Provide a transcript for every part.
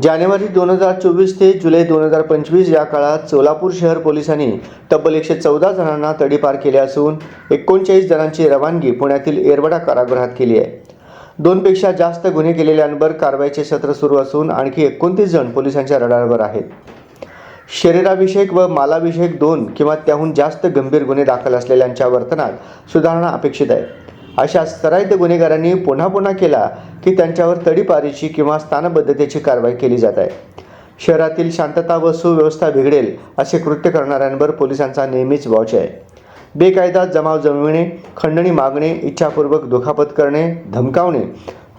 जानेवारी दोन हजार चोवीस ते जुलै दोन हजार पंचवीस या काळात सोलापूर शहर पोलिसांनी तब्बल एकशे चौदा जणांना तडीपार केले असून एकोणचाळीस जणांची रवानगी पुण्यातील एरवडा कारागृहात केली आहे. दोनपेक्षा जास्त गुन्हे केलेल्यांवर कारवाईचे सत्र सुरू असून आणखी एकोणतीस जण पोलिसांच्या रडारवर आहेत. शरीराभिषेक व मालाभिषेक दोन किंवा त्याहून जास्त गंभीर गुन्हे दाखल असलेल्यांच्या वर्तनात सुधारणा अपेक्षित आहे. अशा स्तरायत गुन्हेगारांनी पुन्हा पुन्हा केला की त्यांच्यावर तडीपारीची किंवा स्थानबद्धतेची कारवाई केली जात आहे. शहरातील शांतता व सुव्यवस्था बिघडेल असे कृत्य करणाऱ्यांवर पोलिसांचा नेहमीच वॉच आहे. बेकायदा जमाव जमविणे खंडणी मागणे इच्छापूर्वक दुखापत करणे धमकावणे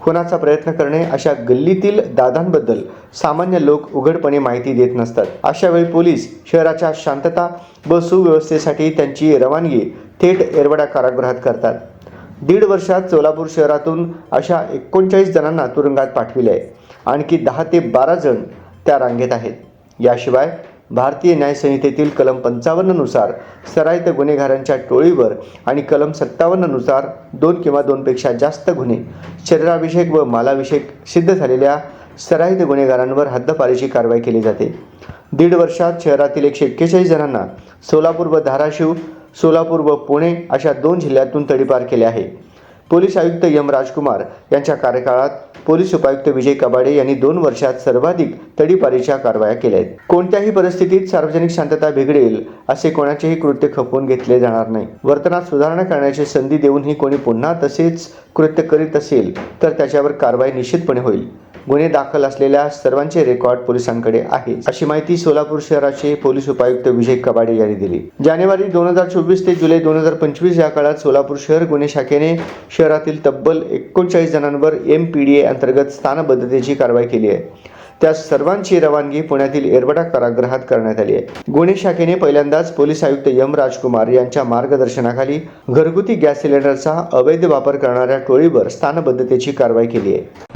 खुनाचा प्रयत्न करणे अशा गल्लीतील दादांबद्दल सामान्य लोक उघडपणे माहिती देत नसतात. अशा वेळी पोलीस शहराच्या शांतता व सुव्यवस्थेसाठी त्यांची रवानगी थेट एरवडा कारागृहात करतात. दीड वर्षात सोलापूर शहरातून अशा एकोणचाळीस जणांना तुरुंगात पाठविले आहे आणखी दहा ते बारा जण त्या रांगेत आहेत. याशिवाय भारतीय न्याय संहितेतील कलम पंचावन्ननुसार सराईत गुन्हेगारांच्या टोळीवर आणि कलम सत्तावन्ननुसार दोन किंवा दोनपेक्षा जास्त गुन्हे शरीराभिषेक व मालाभिषेक सिद्ध झालेल्या सराईत गुन्हेगारांवर हद्दपारीची कारवाई केली जाते. दीड वर्षात शहरातील एकशे एक्केचाळीस जणांना सोलापूर व धाराशिव सोलापूर व पुणे अशा दोन जिल्ह्यातून तडीपार केले आहे. पोलीस आयुक्त यम राजकुमार यांच्या कार्यकाळात पोलीस उपायुक्त विजय कबाडे यांनी दोन वर्षात सर्वाधिक तडीपारीच्या कारवाया केल्या आहेत. कोणत्याही परिस्थितीत सार्वजनिक शांतता बिघडेल असे कोणाचेही कृत्य खपवून घेतले जाणार नाही. वर्तनात सुधारणा करण्याची संधी देऊनही कोणी पुन्हा तसेच कृत्य करीत असेल तर त्याच्यावर कारवाई निश्चितपणे होईल. गुन्हे दाखल असलेल्या सर्वांचे रेकॉर्ड पोलिसांकडे आहे. अशी माहिती सोलापूर शहराचे पोलीस उपायुक्त विजय कबाडे यांनी दिली. जानेवारी दोन हजार चोवीस ते जुलै दोन हजार पंचवीस या काळात सोलापूर शहर गुन्हे शाखेने शहरातील तब्बल एकोणचाळीस जणांवर एम पी डी ए अंतर्गत स्थानबद्धतेची कारवाई केली आहे. त्या सर्वांची रवानगी पुण्यातील एरबडा कारागृहात करण्यात आली आहे. गुन्हे शाखेने पहिल्यांदाच पोलीस आयुक्त यम राजकुमार यांच्या मार्गदर्शनाखाली घरगुती गॅस सिलेंडरचा अवैध वापर करणाऱ्या टोळीवर स्थानबद्धतेची कारवाई केली आहे.